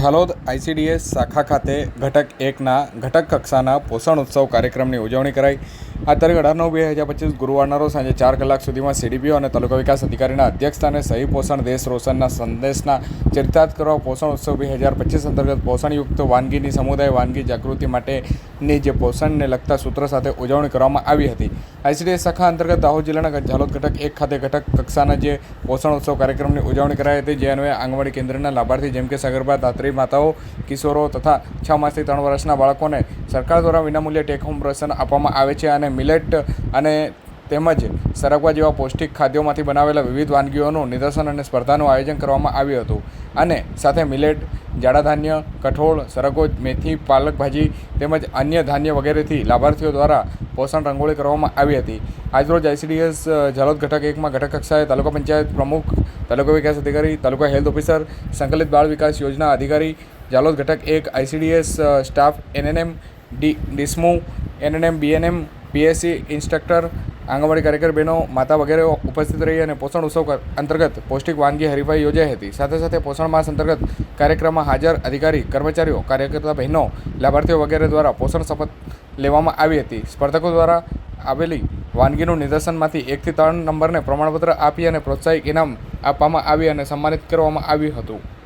Jhalod ICDS શાખા ખાતે ઘટક એકના ઘટક કક્ષાના પોષણ ઉત્સવ કાર્યક્રમની ઉજવણી કરાઈ. આ તારીખ અઢાર નવ બે હજાર પચીસ ગુરુવારના રોજ સાંજે ચાર કલાક સુધીમાં સીડીપીઓ અને તાલુકા વિકાસ અધિકારીના અધ્યક્ષસ્થાને સહી પોષણ દેશ રોશનના સંદેશના ચરિતાર્થ કરવા પોષણ ઉત્સવ બે હજાર પચીસ અંતર્ગત પોષણયુક્ત વાનગીની સમુદાય વાનગી જાગૃતિ માટેની જે પોષણને લગતા સૂત્ર સાથે ઉજવણી કરવામાં આવી હતી. આઈસીડીએસ શાખા અંતર્ગત દાહોદ જિલ્લાના ઝાલોદ ઘટક એક ખાતે ઘટક કક્ષાના જે પોષણ ઉત્સવ કાર્યક્રમની ઉજવણી કરાઈ હતી, જે અન્વયે આંગણવાડી કેન્દ્રના લાભાર્થી જેમ કે સગર્ભા દાત્રી માતાઓ, કિશોરો તથા છ માસથી ત્રણ વર્ષના બાળકોને સરકાર દ્વારા વિનામૂલ્યે ટેક હોમ રાશન આપવામાં આવે છે અને મિલેટ અને તેમજ સરગવા જેવા પૌષ્ટિક ખાદ્યોમાંથી બનાવેલા વિવિધ વાનગીઓનું નિદર્શન અને સ્પર્ધાનું આયોજન કરવામાં આવ્યું હતું. અને સાથે મિલેટ જાડા ધાન્ય કઠોળ, સરગો, મેથી, પાલક ભાજી તેમજ અન્ય ધાન્ય વગેરેથી લાભાર્થીઓ દ્વારા પોષણ રંગોળી કરવામાં આવી હતી. આજરોજ આઈસીડીએસ ઝાલોદ ઘટક એકમાં ઘટક કક્ષાએ તાલુકા પંચાયત પ્રમુખ, તાલુકા વિકાસ અધિકારી, તાલુકા હેલ્થ ઓફિસર, સંકલિત બાળ વિકાસ યોજના અધિકારી, ઝાલોદ ઘટક એક, ICDS staff, ANM, D, ડિસ્મુ, ANM, BNM, PSC, instructor anganwadi કાર્યકર બહેનો, માતા વગેરે ઉપસ્થિત રહી અને પોષણ ઉત્સવ અંતર્ગત પૌષ્ટિક વાનગી હરીફાઈ યોજાઈ હતી. સાથે સાથે પોષણ માસ અંતર્ગત કાર્યક્રમમાં હાજર અધિકારી, કર્મચારીઓ, કાર્યકર્તા બહેનો, લાભાર્થીઓ વગેરે દ્વારા પોષણ શપથ લેવામાં આવી હતી. સ્પર્ધકો દ્વારા આવેલી વાનગીનું નિદર્શનમાંથી એકથી ત્રણ નંબરને પ્રમાણપત્ર આપી અને પ્રોત્સાહિત ઇનામ આપવામાં આવી અને સન્માનિત કરવામાં આવ્યું હતું.